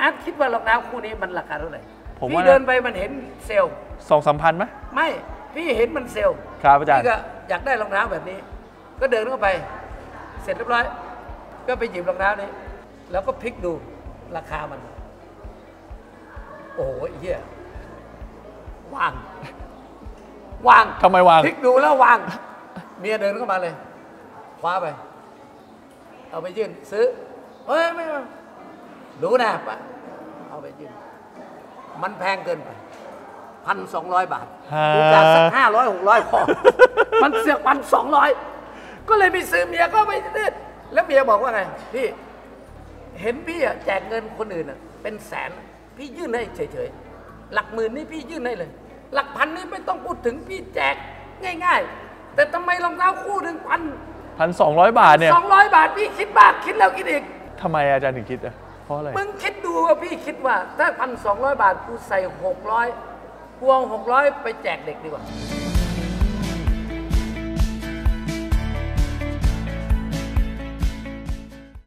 อาร์ตคิดว่ารองเท้าคู่นี้มันราคาเท่าไหร่ผมพี่ว่าเดินไปมันเห็นเซลล์สองสามพันไหม ไม่พี่เห็นมันเซลล์ครับอาจารย์ พี่ก็อยากได้รองเท้าแบบนี้ ก็เดินเข้าไป เสร็จเรียบร้อย ก็ไปหยิบรองเท้านี้ แล้วก็พลิกดูราคามัน โอ้โหไอ้เหี้ยวางวางทำไมวาง พลิกดูแล้ววาง เมียเดินเข้ามาเลย คว้าไป เอาไปยื่นซื้อเฮ้ยไม่ไม่ รู้นะปะเอาไปยื่นมันแพงเกินไปพันสองร้อยบาทฮะกูจากสักห้าร้อยหกร้อยพอมันเสือกพันสองร้อยก็เลยไปซื้อเมียก็ไปซื้อแล้วเมียบอกว่าไงพี่เห็นพี่อะแจกเงินคนอื่นอะเป็นแสนพี่ยื่นให้เฉยๆหลักหมื่นนี่พี่ยื่นให้เลย หลักพันนี่ไม่ต้องพูดถึงพี่แจกง่าย ๆ แต่ทำไมรองเท้าคู่หนึ่งพันพันสองร้อยบาทเนี่ยสองร้อยบาทพี่คิดมากคิดแล้วคิดอีกทำไมอาจารย์ถึงคิดอะเพ ราะอะไร มึงคิดดูว่าพี่คิดว่า ถ้าพันสองร้อยบาทกูใส่หกร้อยกูเอาหกร้อยไปแจกเด็กดีกว่า